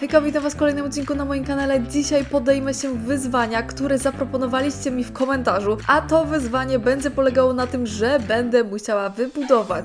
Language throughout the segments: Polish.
Hejka, witam Was w kolejnym odcinku na moim kanale. Dzisiaj podejmę się wyzwania, które zaproponowaliście mi w komentarzu, a to wyzwanie będzie polegało na tym, że będę musiała wybudować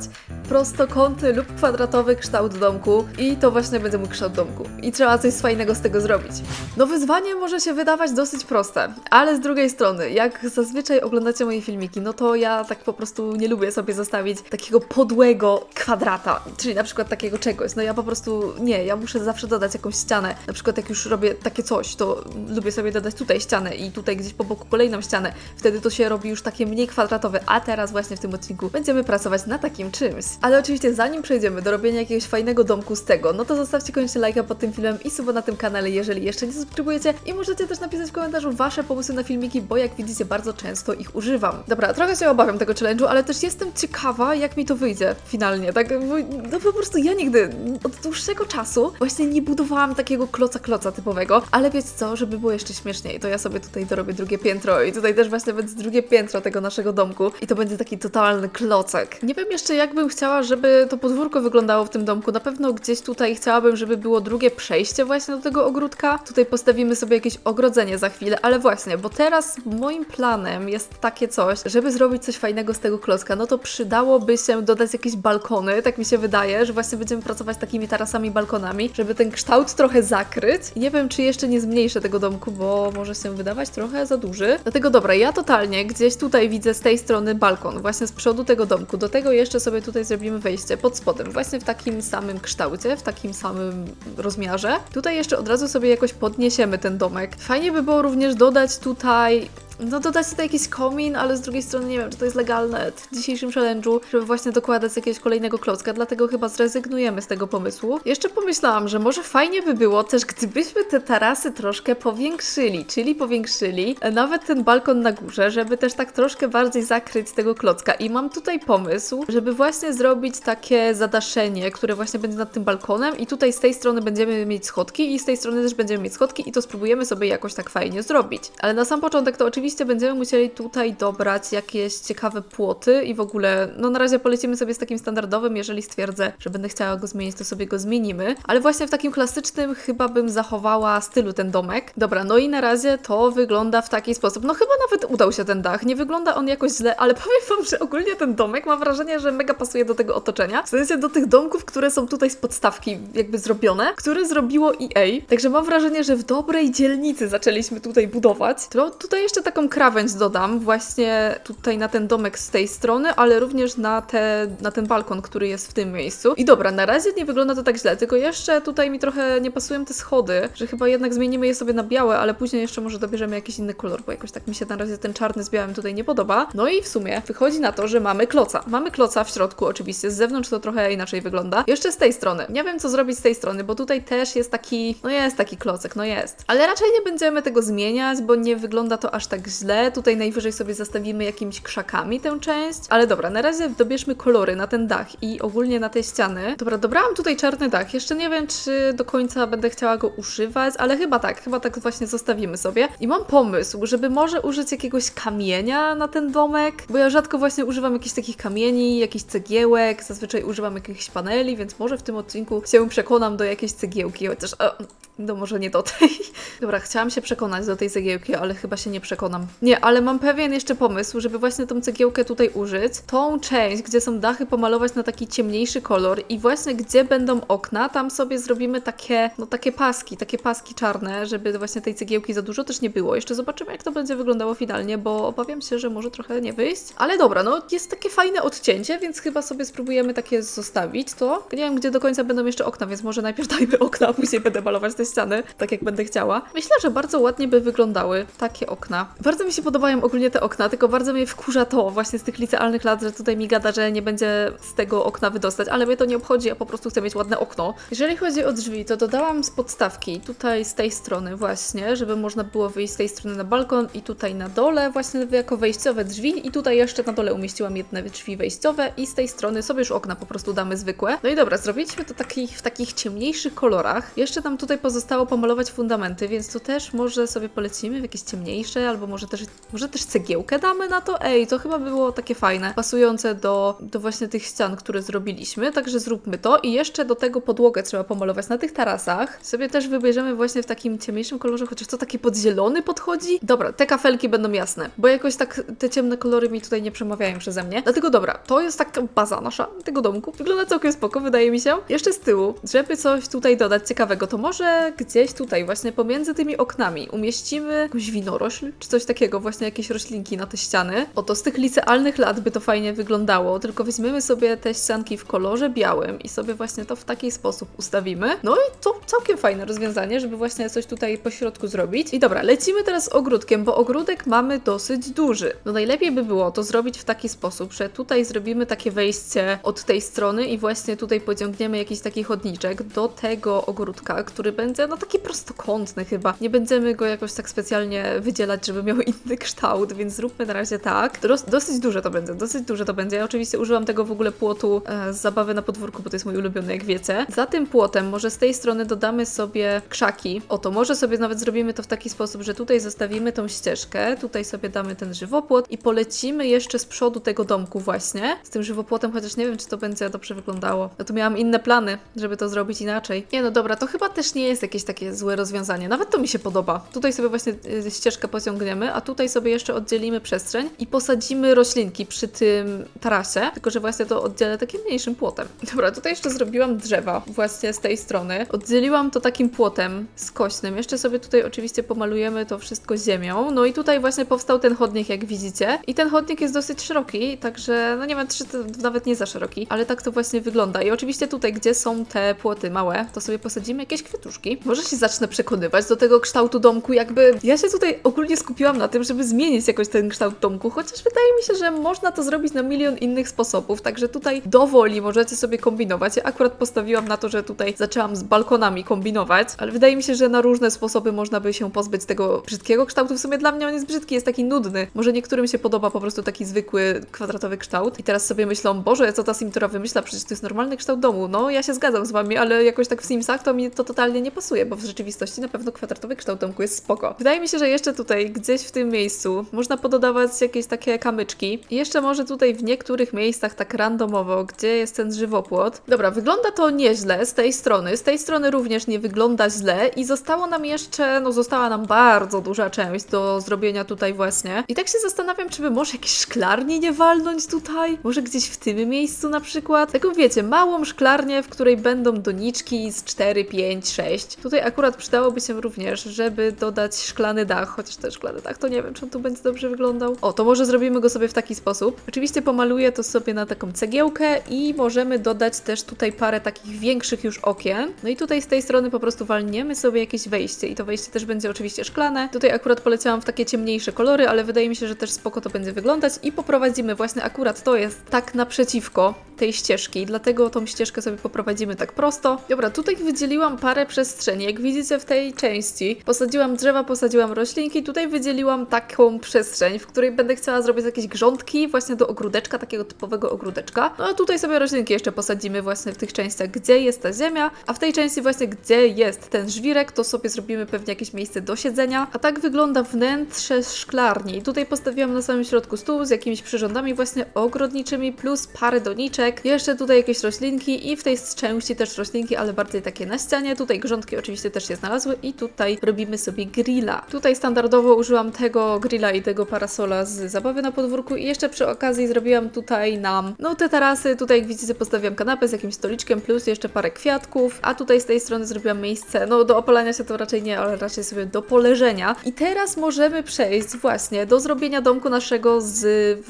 prostokątny lub kwadratowy kształt domku i to właśnie będzie mój kształt domku. I trzeba coś fajnego z tego zrobić. No wyzwanie może się wydawać dosyć proste, ale z drugiej strony, jak zazwyczaj oglądacie moje filmiki, no to ja tak po prostu nie lubię sobie zostawić takiego podłego kwadrata, czyli na przykład takiego czegoś. No ja po prostu nie, ja muszę zawsze dodać jakąś ścianę. Na przykład jak już robię takie coś, to lubię sobie dodać tutaj ścianę i tutaj gdzieś po boku kolejną ścianę. Wtedy to się robi już takie mniej kwadratowe, a teraz właśnie w tym odcinku będziemy pracować na takim czymś. Ale oczywiście zanim przejdziemy do robienia jakiegoś fajnego domku z tego, no to zostawcie koniecznie lajka pod tym filmem i suba na tym kanale, jeżeli jeszcze nie subskrybujecie i możecie też napisać w komentarzu wasze pomysły na filmiki, bo jak widzicie bardzo często ich używam. Dobra, trochę się obawiam tego challenge'u, ale też jestem ciekawa jak mi to wyjdzie finalnie, tak? Bo, no po prostu ja nigdy od dłuższego czasu właśnie nie budowałam takiego kloca-kloca typowego, ale wiecie co, żeby było jeszcze śmieszniej, to ja sobie tutaj dorobię drugie piętro i tutaj też właśnie będzie drugie piętro tego naszego domku i to będzie taki totalny klocek. Nie wiem jeszcze jak bym chciała, żeby to podwórko wyglądało w tym domku. Na pewno gdzieś tutaj chciałabym, żeby było drugie przejście właśnie do tego ogródka. Tutaj postawimy sobie jakieś ogrodzenie za chwilę, ale właśnie, bo teraz moim planem jest takie coś, żeby zrobić coś fajnego z tego klocka, no to przydałoby się dodać jakieś balkony, tak mi się wydaje, że właśnie będziemy pracować takimi tarasami, balkonami, żeby ten kształt trochę zakryć. Nie wiem, czy jeszcze nie zmniejszę tego domku, bo może się wydawać trochę za duży. Dlatego dobra, ja totalnie gdzieś tutaj widzę z tej strony balkon, właśnie z przodu tego domku. Do tego jeszcze sobie tutaj zrobimy wejście pod spodem, właśnie w takim samym kształcie, w takim samym rozmiarze. Tutaj jeszcze od razu sobie jakoś podniesiemy ten domek. Fajnie by było również dodać tutaj no dodać tutaj jakiś komin, ale z drugiej strony nie wiem, czy to jest legalne w dzisiejszym challenge'u, żeby właśnie dokładać jakiegoś kolejnego klocka, dlatego chyba zrezygnujemy z tego pomysłu. Jeszcze pomyślałam, że może fajnie by było też, gdybyśmy te tarasy troszkę powiększyli, czyli powiększyli nawet ten balkon na górze, żeby też tak troszkę bardziej zakryć tego klocka. I mam tutaj pomysł, żeby właśnie zrobić takie zadaszenie, które właśnie będzie nad tym balkonem i tutaj z tej strony będziemy mieć schodki i z tej strony też będziemy mieć schodki i to spróbujemy sobie jakoś tak fajnie zrobić. Ale na sam początek to oczywiście będziemy musieli tutaj dobrać jakieś ciekawe płoty i w ogóle, no na razie polecimy sobie z takim standardowym, jeżeli stwierdzę, że będę chciała go zmienić, to sobie go zmienimy. Ale właśnie w takim klasycznym chyba bym zachowała stylu ten domek. Dobra, no i na razie to wygląda w taki sposób. No chyba nawet udał się ten dach. Nie wygląda on jakoś źle, ale powiem wam, że ogólnie ten domek mam wrażenie, że mega pasuje do tego otoczenia. W sensie do tych domków, które są tutaj z podstawki jakby zrobione, które zrobiło EA. Także mam wrażenie, że w dobrej dzielnicy zaczęliśmy tutaj budować. To tutaj jeszcze taką krawędź dodam właśnie tutaj na ten domek z tej strony, ale również na, te, na ten balkon, który jest w tym miejscu. I dobra, na razie nie wygląda to tak źle, tylko jeszcze tutaj mi trochę nie pasują te schody, że chyba jednak zmienimy je sobie na białe, ale później jeszcze może dobierzemy jakiś inny kolor, bo jakoś tak mi się na razie ten czarny z białym tutaj nie podoba. No i w sumie wychodzi na to, że mamy kloca. Mamy kloca w środku oczywiście, z zewnątrz to trochę inaczej wygląda. Jeszcze z tej strony. Nie wiem co zrobić z tej strony, bo tutaj też jest taki, no jest taki klocek, no jest. Ale raczej nie będziemy tego zmieniać, bo nie wygląda to aż tak źle. Tutaj najwyżej sobie zastawimy jakimiś krzakami tę część. Ale dobra, na razie dobierzmy kolory na ten dach i ogólnie na te ściany. Dobra, dobrałam tutaj czarny dach. Jeszcze nie wiem, czy do końca będę chciała go używać, ale chyba tak, chyba tak właśnie zostawimy sobie. I mam pomysł, żeby może użyć jakiegoś kamienia na ten domek, bo ja rzadko właśnie używam jakichś takich kamieni, jakichś cegiełek, zazwyczaj używam jakichś paneli, więc może w tym odcinku się przekonam do jakiejś cegiełki, chociaż... O, no może nie do tej. Dobra, chciałam się przekonać do tej cegiełki, ale chyba się nie przekonam. Nie, ale mam pewien jeszcze pomysł, żeby właśnie tą cegiełkę tutaj użyć. Tą część, gdzie są dachy, pomalować na taki ciemniejszy kolor i właśnie gdzie będą okna, tam sobie zrobimy takie, no takie paski, takie paski czarne, żeby właśnie tej cegiełki za dużo też nie było. Jeszcze zobaczymy, jak to będzie wyglądało finalnie, bo obawiam się, że może trochę nie wyjść. Ale dobra, no jest takie fajne odcięcie, więc chyba sobie spróbujemy takie zostawić to. Nie wiem, gdzie do końca będą jeszcze okna, więc może najpierw dajmy okna, a później będę malować te ściany, tak jak będę chciała. Myślę, że bardzo ładnie by wyglądały takie okna. Bardzo mi się podobają ogólnie te okna, tylko bardzo mnie wkurza to właśnie z tych licealnych lat, że tutaj mi gada, że nie będzie z tego okna wydostać, ale mnie to nie obchodzi, ja po prostu chcę mieć ładne okno. Jeżeli chodzi o drzwi, to dodałam z podstawki, tutaj z tej strony właśnie, żeby można było wyjść z tej strony na balkon i tutaj na dole właśnie jako wejściowe drzwi i tutaj jeszcze na dole umieściłam jedne drzwi wejściowe i z tej strony sobie już okna po prostu damy zwykłe. No i dobra, zrobiliśmy to taki, w takich ciemniejszych kolorach. Jeszcze tam tutaj zostało pomalować fundamenty, więc tu też może sobie polecimy w jakieś ciemniejsze, albo może też, może też cegiełkę damy na to. Ej, to chyba było takie fajne, pasujące do, do właśnie tych ścian, które zrobiliśmy, także zróbmy to. I jeszcze do tego podłogę trzeba pomalować na tych tarasach. Sobie też wybierzemy właśnie w takim ciemniejszym kolorze, chociaż to taki podzielony podchodzi. Dobra, te kafelki będą jasne, bo jakoś tak te ciemne kolory mi tutaj nie przemawiają przeze mnie. Dlatego dobra, to jest taka baza nasza tego domku. Wygląda całkiem spoko, wydaje mi się. Jeszcze z tyłu, żeby coś tutaj dodać ciekawego, to może gdzieś tutaj, właśnie pomiędzy tymi oknami, umieścimy jakąś winorośl, czy coś takiego, właśnie jakieś roślinki na te ściany. Oto z tych licealnych lat by to fajnie wyglądało, tylko weźmiemy sobie te ścianki w kolorze białym i sobie właśnie to w taki sposób ustawimy. No i to całkiem fajne rozwiązanie, żeby właśnie coś tutaj po środku zrobić. I dobra, lecimy teraz ogródkiem, bo ogródek mamy dosyć duży. No najlepiej by było to zrobić w taki sposób, że tutaj zrobimy takie wejście od tej strony i właśnie tutaj pociągniemy jakiś taki chodniczek do tego ogródka, który będzie no taki prostokątny chyba. Nie będziemy go jakoś tak specjalnie wydzielać, żeby miał inny kształt, więc zróbmy na razie tak. Dos dosyć duże to będzie, dosyć duże to będzie. Ja oczywiście użyłam tego w ogóle płotu e, z zabawy na podwórku, bo to jest mój ulubiony, jak wiecie. Za tym płotem może z tej strony dodamy sobie krzaki. Oto, może sobie nawet zrobimy to w taki sposób, że tutaj zostawimy tą ścieżkę, tutaj sobie damy ten żywopłot i polecimy jeszcze z przodu tego domku właśnie z tym żywopłotem, chociaż nie wiem, czy to będzie dobrze wyglądało. No tu miałam inne plany, żeby to zrobić inaczej. Nie no dobra, to chyba też nie jest jakieś takie złe rozwiązanie. Nawet to mi się podoba. Tutaj sobie właśnie y, ścieżkę pociągniemy, a tutaj sobie jeszcze oddzielimy przestrzeń i posadzimy roślinki przy tym tarasie, tylko że właśnie to oddzielę takim mniejszym płotem. Dobra, tutaj jeszcze zrobiłam drzewa właśnie z tej strony. Oddzieliłam to takim płotem skośnym. Jeszcze sobie tutaj oczywiście pomalujemy to wszystko ziemią. No i tutaj właśnie powstał ten chodnik, jak widzicie. I ten chodnik jest dosyć szeroki, także no nie wiem, czy nawet nie za szeroki, ale tak to właśnie wygląda. I oczywiście tutaj, gdzie są te płoty małe, to sobie posadzimy jakieś kwiatuszki. Może się zacznę przekonywać do tego kształtu domku, jakby ja się tutaj ogólnie skupiłam na tym, żeby zmienić jakoś ten kształt domku, chociaż wydaje mi się, że można to zrobić na milion innych sposobów, także tutaj dowoli możecie sobie kombinować. Ja akurat postawiłam na to, że tutaj zaczęłam z balkonami kombinować, ale wydaje mi się, że na różne sposoby można by się pozbyć tego brzydkiego kształtu. W sumie dla mnie on jest brzydki, jest taki nudny. Może niektórym się podoba po prostu taki zwykły, kwadratowy kształt. I teraz sobie myślą, Boże, co ta Simtora wymyśla, przecież to jest normalny kształt domu. No, ja się zgadzam z Wami, ale jakoś tak w Simsach to mi to totalnie nie pasuje, bo w rzeczywistości na pewno kwadratowy kształt domku jest spoko. Wydaje mi się, że jeszcze tutaj, gdzieś w tym miejscu, można pododawać jakieś takie kamyczki. I jeszcze może tutaj w niektórych miejscach tak randomowo, gdzie jest ten żywopłot. Dobra, wygląda to nieźle z tej strony. Z tej strony również nie wygląda źle i zostało nam jeszcze, no została nam bardzo duża część do zrobienia tutaj właśnie. I tak się zastanawiam, czy by może jakieś szklarnie nie walnąć tutaj? Może gdzieś w tym miejscu na przykład? Taką wiecie, małą szklarnię, w której będą doniczki z 4, 5, 6. Tutaj akurat przydałoby się również, żeby dodać szklany dach, chociaż ten szklany dach to nie wiem, czy on tu będzie dobrze wyglądał. O, to może zrobimy go sobie w taki sposób. Oczywiście pomaluję to sobie na taką cegiełkę i możemy dodać też tutaj parę takich większych już okien. No i tutaj z tej strony po prostu walniemy sobie jakieś wejście i to wejście też będzie oczywiście szklane. Tutaj akurat poleciałam w takie ciemniejsze kolory, ale wydaje mi się, że też spoko to będzie wyglądać i poprowadzimy właśnie akurat to jest tak naprzeciwko tej ścieżki, dlatego tą ścieżkę sobie poprowadzimy tak prosto. Dobra, tutaj wydzieliłam parę przestrzeni, jak widzicie w tej części. Posadziłam drzewa, posadziłam roślinki, tutaj wydzieliłam taką przestrzeń, w której będę chciała zrobić jakieś grządki właśnie do ogródeczka, takiego typowego ogródeczka. No a tutaj sobie roślinki jeszcze posadzimy właśnie w tych częściach, gdzie jest ta ziemia, a w tej części właśnie, gdzie jest ten żwirek, to sobie zrobimy pewnie jakieś miejsce do siedzenia. A tak wygląda wnętrze szklarni. Tutaj postawiłam na samym środku stół z jakimiś przyrządami właśnie ogrodniczymi, plus parę doniczek, jeszcze tutaj jakieś roślinki i w tej części też roślinki, ale bardziej takie na ścianie. Tutaj grządki oczywiście też się znalazły i tutaj robimy sobie grilla. Tutaj standardowo użyłam tego grilla i tego parasola z zabawy na podwórku i jeszcze przy okazji zrobiłam tutaj nam, no te tarasy, tutaj jak widzicie postawiłam kanapę z jakimś stoliczkiem plus jeszcze parę kwiatków, a tutaj z tej strony zrobiłam miejsce, no do opalania się to raczej nie, ale raczej sobie do poleżenia. I teraz możemy przejść właśnie do zrobienia domku naszego z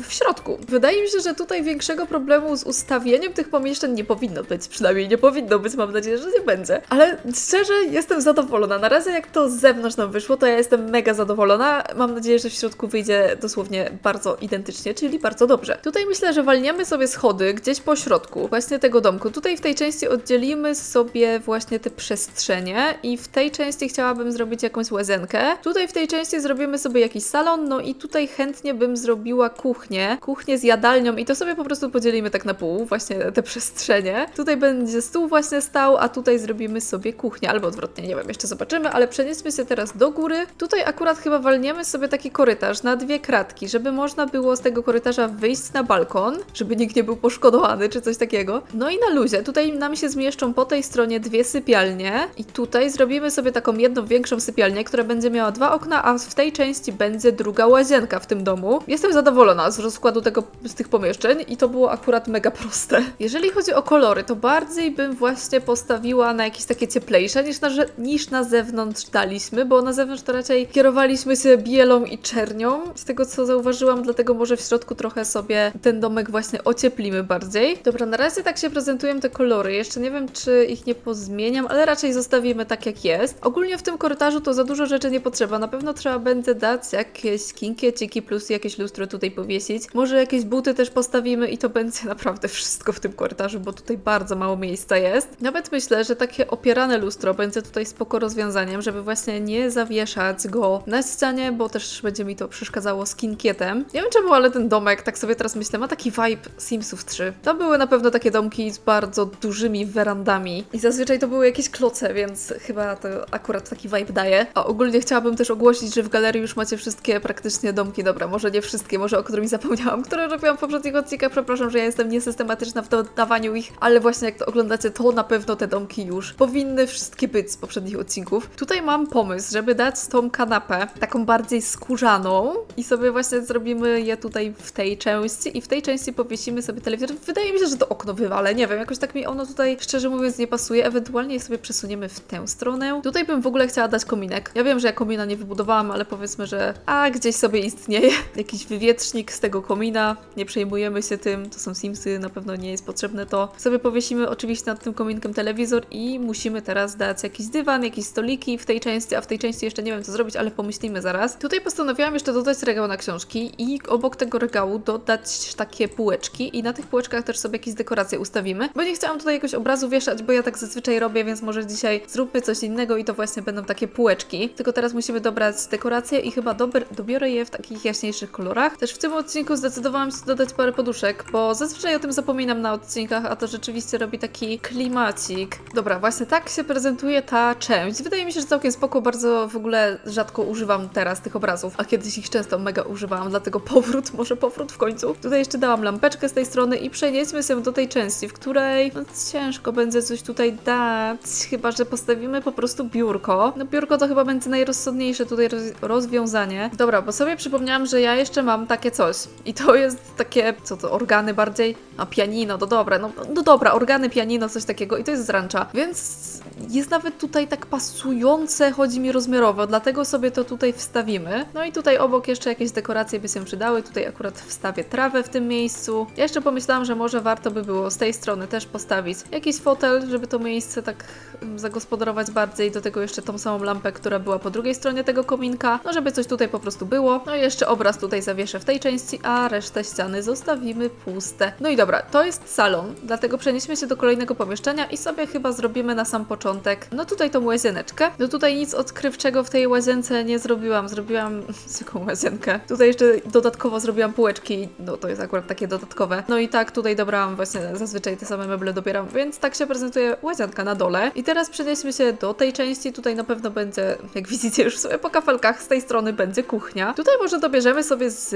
w środku. Wydaje mi się, że tutaj większego problemu z ustawieniem tych pomieszczeń nie powinno być, przynajmniej nie powinno być, mam nadzieję, że nie będzie. Ale szczerze jestem zadowolona. Na razie jak to z zewnątrz nam wyszło, to ja jestem mega zadowolona. Mam nadzieję, że w środku wyjdzie dosłownie bardzo identycznie, czyli bardzo dobrze. Tutaj myślę, że walniemy sobie schody gdzieś po środku właśnie tego domku. Tutaj w tej części oddzielimy sobie właśnie te przestrzenie i w tej części chciałabym zrobić jakąś łazienkę. Tutaj w tej części zrobimy sobie jakiś salon, no i tutaj chętnie bym zrobiła kuchnię, kuchnię z jadalnią i to sobie po prostu podzielimy tak na pół, właśnie te przestrzenie. Tutaj będzie stół właśnie stał, a tutaj zrobimy sobie kuchnię. albo odwrotnie, nie wiem, jeszcze zobaczymy, ale przenieśmy się teraz do góry. Tutaj akurat chyba walniemy sobie taki korytarz na dwie kratki, żeby można było z tego korytarza wyjść na balkon, żeby nikt nie był poszkodowany czy coś takiego. No i na luzie, tutaj nam się zmieszczą po tej stronie dwie sypialnie i tutaj zrobimy sobie taką jedną większą sypialnię, która będzie miała dwa okna, a w tej części będzie druga łazienka w tym domu. Jestem zadowolona z rozkładu tego, z tych pomieszczeń i to było akurat mega proste. Jeżeli chodzi o kolory, to bardziej bym właśnie postawiła na jakieś takie cieplejsze niż na, niż na zewnątrz daliśmy, bo na zewnątrz to raczej kierowaliśmy się bielą i czernią, z tego co zauważyłam, dlatego może w środku trochę sobie ten domek właśnie ocieplimy bardziej. Dobra, na razie tak się prezentują te kolory. Jeszcze nie wiem, czy ich nie pozmieniam, ale raczej zostawimy tak jak jest. Ogólnie w tym korytarzu to za dużo rzeczy nie potrzeba. Na pewno trzeba będzie dać jakieś kinkieciki plus jakieś lustro tutaj powiesić. Może jakieś buty też postawimy i to będzie naprawdę wszystko w tym korytarzu, bo tutaj bardzo mało miejsca jest. Nawet myślę, że takie opierane lustro będzie tutaj spoko rozwiązaniem, żeby właśnie nie zawieszać go na ścianie, bo też będzie mi to przeszkadzało z kinkietem. Nie wiem czemu, ale ten domek, tak sobie teraz myślę, ma taki vibe Simsów 3. To były na pewno takie domki z bardzo dużymi werandami i zazwyczaj to były jakieś kloce, więc chyba to akurat taki vibe daje. A ogólnie chciałabym też ogłosić, że w galerii już macie wszystkie praktycznie domki, dobra, może nie wszystkie, może o którymi zapomniałam, które robiłam w poprzednich odcinkach, przepraszam, że ja jestem niesystematyczna w dodawaniu ich, ale właśnie jak to oglądacie, to na pewno te domki już powinny wszystkie być z poprzednich odcinków. Tutaj mam pomysł, żeby dać tą kanapę taką bardziej skórzaną i sobie właśnie zrobimy je tutaj w tej części i w tej części powiesimy sobie telewizor. Wydaje mi się, że to okno wywalę, nie wiem, jakoś tak mi ono tutaj szczerze mówiąc nie pasuje, ewentualnie sobie przesuniemy w tę stronę. Tutaj bym w ogóle chciała dać kominek. Ja wiem, że ja komina nie wybudowałam, ale powiedzmy, że a gdzieś sobie istnieje jakiś wywietrznik z tego komina, nie przejmujemy się tym, to są Simsy, na pewno nie jest potrzebne to. Sobie powiesimy oczywiście nad tym kominkiem telewizor i musimy teraz dać jakiś dywan, jakieś stoliki w tej części, a w tej części jeszcze nie wiem co zrobić, ale pomyślimy zaraz. Tutaj postanowiłam jeszcze dodać regał na książki i obok tego regału dodać takie półeczki i na tych półeczkach też sobie jakieś dekoracje ustawimy, bo nie chciałam tutaj jakoś obrazu wieszać, bo ja tak zazwyczaj robię, więc może dzisiaj zróbmy coś innego i to właśnie będą takie półeczki. Tylko teraz musimy dobrać dekoracje i chyba dober, dobiorę je w takich jaśniejszych kolorach. Też w tym odcinku zdecydowałam się dodać parę poduszek, bo zazwyczaj o tym zapominam na odcinkach, a to rzeczywiście robi taki klimacik. Dobra, właśnie tak się prezentuje ta część. Wydaje mi się, że całkiem spoko, bardzo w ogóle rzadko używam teraz tych obrazów, a kiedyś ich często mega używałam, dlatego powrót, może powrót w końcu. Tutaj jeszcze dałam lampeczkę z tej strony i przenieśmy się do tej części, w której no, ciężko będzie coś tutaj dać, chyba że postawimy po prostu biurko. No biurko to chyba będzie najrozsądniejsze tutaj roz rozwiązanie. Dobra, bo sobie przypomniałam, że ja jeszcze mam takie coś i to jest takie, co to, organy bardziej? A pianino, to dobra, no, no dobra, organy, pianino, coś takiego i to jest z więc jest nawet tutaj tak pasujące, chodzi mi rozmiarowo, dlatego sobie to tutaj wstawimy. No i tutaj obok jeszcze jakieś dekoracje by się przydały, tutaj akurat wstawię trawę w tym miejscu. Ja jeszcze pomyślałam, że może warto by było z tej strony też postawić jakiś fotel, żeby to miejsce tak mm, zagospodarować bardziej, do tego jeszcze tą samą lampę, która była po drugiej stronie tego kominka, no żeby coś tutaj po prostu było. No i jeszcze obraz tutaj zawieszę w tej części, a resztę ściany zostawimy puste. No i dobra, to jest salon, dlatego przenieśmy się do kolejnego pomieszczenia i sobie chyba zrobimy na sam początek, no tutaj tą łazieneczkę. No tutaj nic odkrywczego w tej łazience nie zrobiłam, zrobiłam zwykłą łazienkę. Tutaj jeszcze dodatkowo zrobiłam półeczki, no to jest akurat takie dodatkowe. No i tak tutaj dobrałam właśnie, zazwyczaj te same meble dobieram, więc tak się prezentuje łazienka na dole. I teraz przenieśmy się do tej części, tutaj na pewno będzie, jak widzicie już sobie po kafelkach, z tej strony będzie kuchnia. Tutaj może dobierzemy sobie z,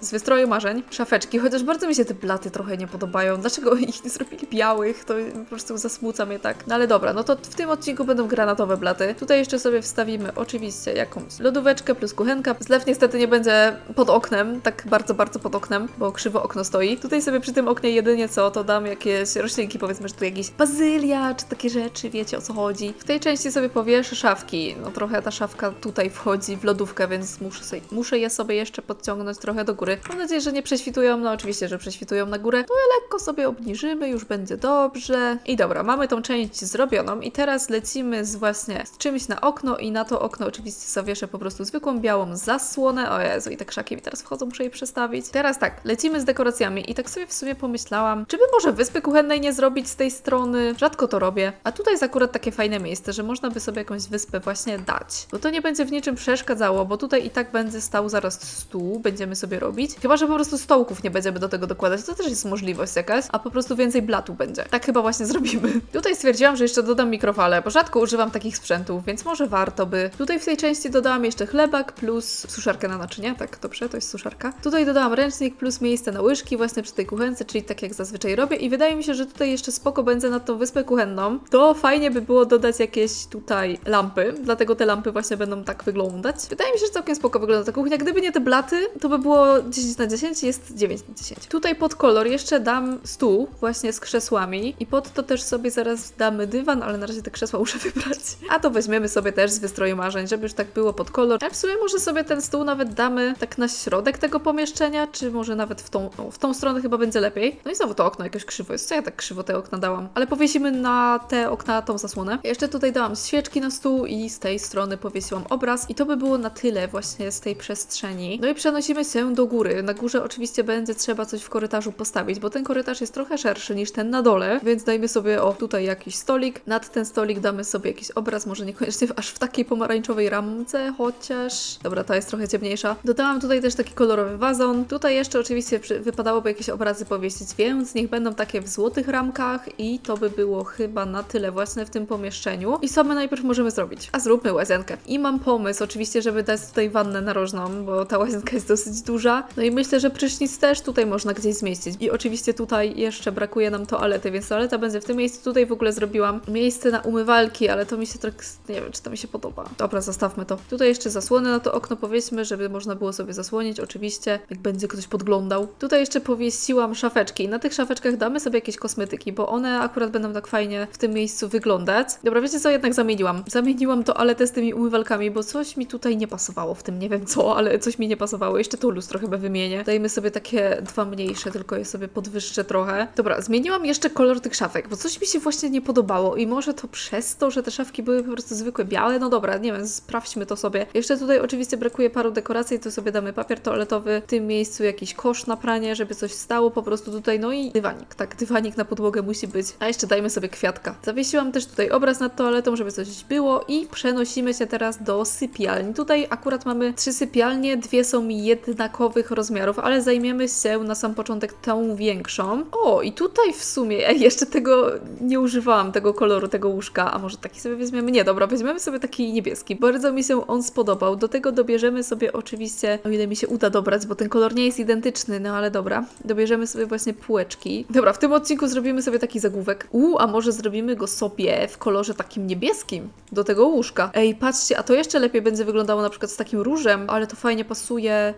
z wystroju marzeń szafeczki, chociaż bardzo mi się te blaty trochę nie podobają. Dlaczego ich nie zrobili białych? To po prostu zasmuca mnie tak. No ale dobra, no to w tym odcinku będą granatowe blaty. Tutaj jeszcze sobie wstawimy oczywiście jakąś lodóweczkę plus kuchenka. Zlew niestety nie będzie pod oknem, tak bardzo, bardzo pod oknem, bo krzywo okno stoi. Tutaj sobie przy tym oknie jedynie co, to dam jakieś roślinki, powiedzmy, że tu jakieś bazylia, czy takie rzeczy, wiecie o co chodzi. W tej części sobie powieszę szafki. No trochę ta szafka tutaj wchodzi w lodówkę, więc muszę, sobie, muszę je sobie jeszcze podciągnąć trochę do góry. Mam nadzieję, że nie prześwitują, no oczywiście, że prześwitują na górę. No lekko sobie obniżymy, już będzie dobrze. I dobra, mamy tą część zrobioną i teraz lecimy z właśnie z czymś na okno i na to okno oczywiście zawieszę po prostu zwykłą białą zasłonę. O Jezu, i te krzaki mi teraz wchodzą, muszę je przestawić. Teraz tak, lecimy z dekoracjami i tak sobie w sumie pomyślałam, czy by może wyspy kuchennej nie zrobić z tej strony? Rzadko to robię. A tutaj jest akurat takie fajne miejsce, że można by sobie jakąś wyspę właśnie dać. Bo to nie będzie w niczym przeszkadzało, bo tutaj i tak będzie stał zaraz stół, będziemy sobie robić. Chyba, że po prostu stołków nie będziemy do tego dokładać, to też jest możliwość jakaś, a po prostu więcej blatu będzie. Tak chyba właśnie zrobimy. Tutaj stwierdziłam, że jeszcze dodam mikrofale, bo rzadko używam takich sprzętów, więc może warto by. Tutaj w tej części dodałam jeszcze chlebak plus suszarkę na naczynia, tak dobrze, to jest suszarka. Tutaj dodałam ręcznik plus miejsce na łyżki właśnie przy tej kuchence, czyli tak jak zazwyczaj robię i wydaje mi się, że tutaj jeszcze spoko będzie na tą wyspę kuchenną. To fajnie by było dodać jakieś tutaj lampy, dlatego te lampy właśnie będą tak wyglądać. Wydaje mi się, że całkiem spoko wygląda ta kuchnia. Gdyby nie te blaty, to by było 10 na 10, jest 9 na 10. Tutaj pod kolor jeszcze dam stół właśnie z krzesłami i pod to też sobie zaraz damy dywan, ale na razie te krzesła muszę wybrać. A to weźmiemy sobie też z wystroju marzeń, żeby już tak było pod kolor. A w sumie może sobie ten stół nawet damy tak na środek tego pomieszczenia, czy może nawet w tą, o, w tą stronę chyba będzie lepiej. No i znowu to okno jakoś krzywo jest. Co ja tak krzywo te okna dałam? Ale powiesimy na te okna tą zasłonę. Jeszcze tutaj dałam świeczki na stół i z tej strony powiesiłam obraz i to by było na tyle właśnie z tej przestrzeni. No i przenosimy się do góry. Na górze oczywiście będzie trzeba coś w korytarzu postawić, bo ten korytarz jest trochę szerszy niż ten na dole, więc dajmy sobie o tutaj jakiś stolik. Nad ten stolik damy sobie jakiś obraz, może niekoniecznie aż w takiej pomarańczowej ramce, chociaż... Dobra, ta jest trochę ciemniejsza. Dodałam tutaj też taki kolorowy wazon. Tutaj jeszcze oczywiście wypadałoby jakieś obrazy powiesić, więc niech będą takie w złotych ramkach i to by było chyba na tyle właśnie w tym pomieszczeniu. I co my najpierw możemy zrobić? A zróbmy łazienkę. I mam pomysł oczywiście, żeby dać tutaj wannę narożną, bo ta łazienka jest dosyć duża. No i myślę, że prysznic też tutaj można gdzieś zmieścić. I oczywiście tutaj jeszcze brakuje nam toalety, więc toaleta będzie w tym miejscu. Tutaj w ogóle zrobiłam miejsce na umywalki, ale to mi się tak, nie wiem, czy to mi się podoba. Dobra, zostawmy to. Tutaj jeszcze zasłony na to okno powiedzmy, żeby można było sobie zasłonić, oczywiście, jak będzie ktoś podglądał. Tutaj jeszcze powiesiłam szafeczki. Na tych szafeczkach damy sobie jakieś kosmetyki, bo one akurat będą tak fajnie w tym miejscu wyglądać. Dobra, wiecie co, jednak zamieniłam. Zamieniłam toaletę z tymi umywalkami, bo coś mi tutaj nie pasowało w tym, nie wiem co, ale coś mi nie pasowało. Jeszcze to lustro chyba wymienię. Dajmy sobie takie dwa mniejsze, tylko je sobie podwyższę trochę. Dobra, zmieniłam jeszcze kolor tych szafek, bo coś mi się właśnie nie podobało i może to przez to, że te szafki były po prostu zwykłe białe. No dobra, nie wiem, sprawdźmy to sobie. Jeszcze tutaj oczywiście brakuje paru dekoracji, to sobie damy papier toaletowy, w tym miejscu jakiś kosz na pranie, żeby coś stało po prostu tutaj, no i dywanik, tak, dywanik na podłogę musi być, a jeszcze dajmy sobie kwiatka. Zawiesiłam też tutaj obraz nad toaletą, żeby coś było i przenosimy się teraz do sypialni. Tutaj akurat mamy trzy sypialnie, dwie są jednakowych rozmiarów, ale zajmiemy się na sam początek tą większą. O, i tutaj w sumie, jeszcze tego nie używałam, tego koloru, tego łóżka, a może taki sobie weźmiemy? Nie, dobra, weźmiemy sobie taki niebieski. Bardzo mi się on spodobał. Do tego dobierzemy sobie oczywiście, o ile mi się uda dobrać, bo ten kolor nie jest identyczny, no ale dobra. Dobierzemy sobie właśnie półeczki. Dobra, w tym odcinku zrobimy sobie taki zagłówek. U, a może zrobimy go sobie w kolorze takim niebieskim do tego łóżka. Ej, patrzcie, a to jeszcze lepiej będzie wyglądało na przykład z takim różem, ale to fajnie pasuje.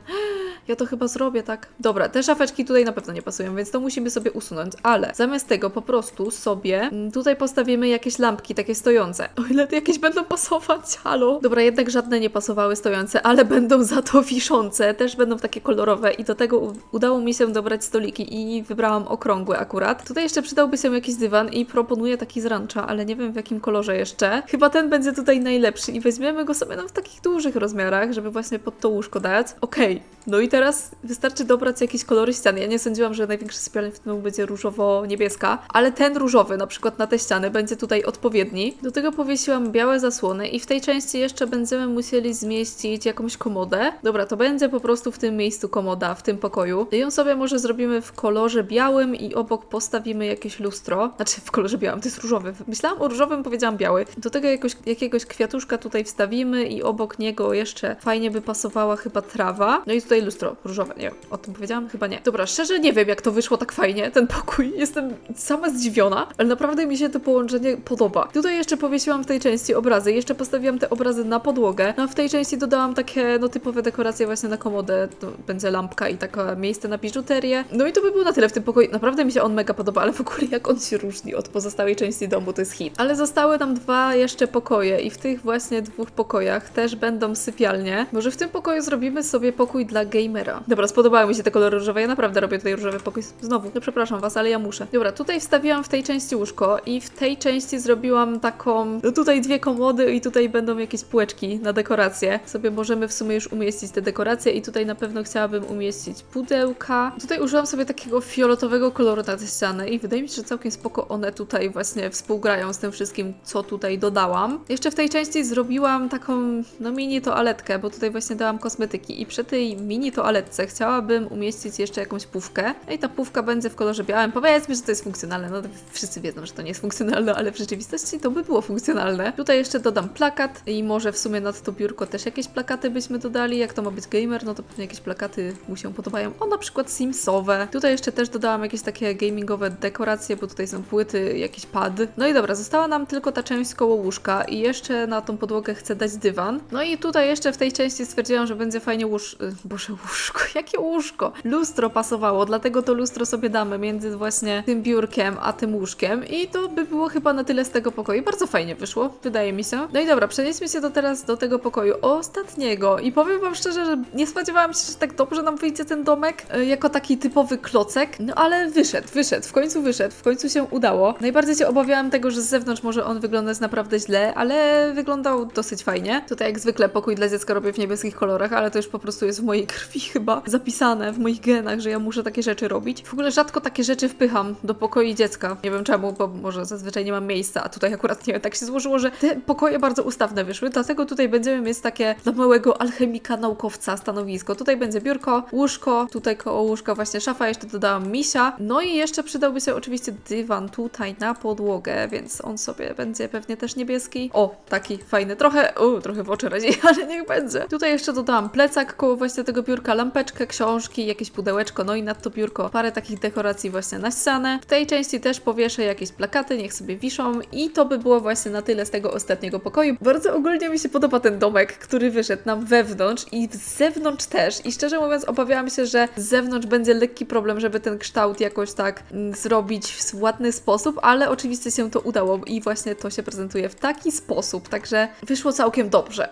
Ja to chyba zrobię tak. Dobra, te szafeczki tutaj na pewno nie pasują, więc to musimy sobie usunąć, ale zamiast tego po prostu sobie mm, tutaj postawimy jakieś lampki takie stojące. O ile jakieś będą pasować, halo. Dobra, jednak żadne nie pasowały stojące, ale będą za to wiszące, też będą takie kolorowe i do tego udało mi się dobrać stoliki i wybrałam okrągłe akurat. Tutaj jeszcze przydałby się jakiś dywan i proponuję taki z rancza, ale nie wiem w jakim kolorze jeszcze. Chyba ten będzie tutaj najlepszy i weźmiemy go sobie no, w takich dużych rozmiarach, żeby właśnie pod to łóżko dać. Okej, no i teraz wystarczy dobrać jakieś kolory ścian. Ja nie sądziłam, że największa sypialnia w tym będzie różowo-niebieska, ale ten różowy na przykład na te ściany będzie tutaj odpowiedni. Do tego powiesiłam białe zasłony i w tej części jeszcze będziemy musieli zmieścić jakąś komodę. Dobra, to będzie po prostu w tym miejscu komoda, w tym pokoju. I ją sobie może zrobimy w kolorze białym i obok postawimy jakieś lustro. Znaczy w kolorze białym, to jest różowy. Myślałam o różowym, powiedziałam biały. Do tego jakoś, jakiegoś kwiatuszka tutaj wstawimy i obok niego jeszcze fajnie by pasowała chyba trawa. No i tutaj lustro różowe, nie o tym powiedziałam? Chyba nie. Dobra, szczerze nie wiem, jak to wyszło tak fajnie, ten pokój. Jestem sama zdziwiona, ale naprawdę mi się to połączenie podoba. Tutaj jeszcze powiesiłam w tej części obrazy, jeszcze postawiłam te obrazy na podłogę, no a w tej części dodałam takie, no typowe dekoracje właśnie na komodę, to będzie lampka i takie miejsce na biżuterię. No i to by było na tyle w tym pokoju. Naprawdę mi się on mega podoba, ale w ogóle jak on się różni od pozostałej części domu, to jest hit. Ale zostały nam dwa jeszcze pokoje i w tych właśnie dwóch pokojach też będą sypialnie. Może w tym pokoju zrobimy sobie pokój dla gamera. Dobra, spodobały mi się te kolory różowe, ja naprawdę robię tutaj różowy pokój. Znowu, no przepraszam was, ale ja muszę. Dobra, tutaj wstawiłam w tej części łóżko i w tej części zrobiłam taką, no tutaj dwie komody i tutaj będą jakieś półeczki na dekoracje. Sobie możemy w sumie już umieścić te dekoracje i tutaj na pewno chciałabym umieścić pudełka. Tutaj użyłam sobie takiego fioletowego koloru na te ściany i wydaje mi się, że całkiem spoko one tutaj właśnie współgrają z tym wszystkim, co tutaj dodałam. Jeszcze w tej części zrobiłam taką, no mini toaletkę, bo tutaj właśnie dałam kosmetyki i przy tej mini mini toaletce chciałabym umieścić jeszcze jakąś pufkę. No i ta pufka będzie w kolorze białym. Powiedzmy, że to jest funkcjonalne. No wszyscy wiedzą, że to nie jest funkcjonalne, ale w rzeczywistości to by było funkcjonalne. Tutaj jeszcze dodam plakat i może w sumie nad to biurko też jakieś plakaty byśmy dodali. Jak to ma być gamer, no to pewnie jakieś plakaty mu się podobają. O, na przykład Simsowe. Tutaj jeszcze też dodałam jakieś takie gamingowe dekoracje, bo tutaj są płyty, jakiś pad. No i dobra, została nam tylko ta część koło łóżka i jeszcze na tą podłogę chcę dać dywan. No i tutaj jeszcze w tej części stwierdziłam, że będzie fajnie łóż... y, Boże, łóżko, jakie łóżko? Lustro pasowało, dlatego to lustro sobie damy między właśnie tym biurkiem a tym łóżkiem i to by było chyba na tyle z tego pokoju. Bardzo fajnie wyszło, wydaje mi się. No i dobra, przenieśmy się do teraz do tego pokoju ostatniego i powiem wam szczerze, że nie spodziewałam się, że tak dobrze nam wyjdzie ten domek y, jako taki typowy klocek, no ale wyszedł, wyszedł, w końcu wyszedł, w końcu się udało. Najbardziej się obawiałam tego, że z zewnątrz może on wyglądać naprawdę źle, ale wyglądał dosyć fajnie. Tutaj jak zwykle pokój dla dziecka robię w niebieskich kolorach, ale to już po prostu jest w mojej krwi chyba zapisane, w moich genach, że ja muszę takie rzeczy robić. W ogóle rzadko takie rzeczy wpycham do pokoi dziecka. Nie wiem czemu, bo może zazwyczaj nie mam miejsca, a tutaj akurat nie wiem, tak się złożyło, że te pokoje bardzo ustawne wyszły, dlatego tutaj będziemy mieć takie dla małego alchemika, naukowca stanowisko. Tutaj będzie biurko, łóżko, tutaj koło łóżka właśnie szafa, jeszcze dodałam misia. No i jeszcze przydałby się oczywiście dywan tutaj na podłogę, więc on sobie będzie pewnie też niebieski. O, taki fajny, trochę, u, trochę w oczy razi, ale niech będzie. Tutaj jeszcze dodałam plecak koło właśnie tego biurka, lampeczkę, książki, jakieś pudełeczko, no i nad to biurko parę takich dekoracji właśnie na ścianę. W tej części też powieszę jakieś plakaty, niech sobie wiszą i to by było właśnie na tyle z tego ostatniego pokoju. Bardzo ogólnie mi się podoba ten domek, który wyszedł nam wewnątrz i z zewnątrz też. I szczerze mówiąc, obawiałam się, że z zewnątrz będzie lekki problem, żeby ten kształt jakoś tak mm, zrobić w ładny sposób, ale oczywiście się to udało i właśnie to się prezentuje w taki sposób, także wyszło całkiem dobrze.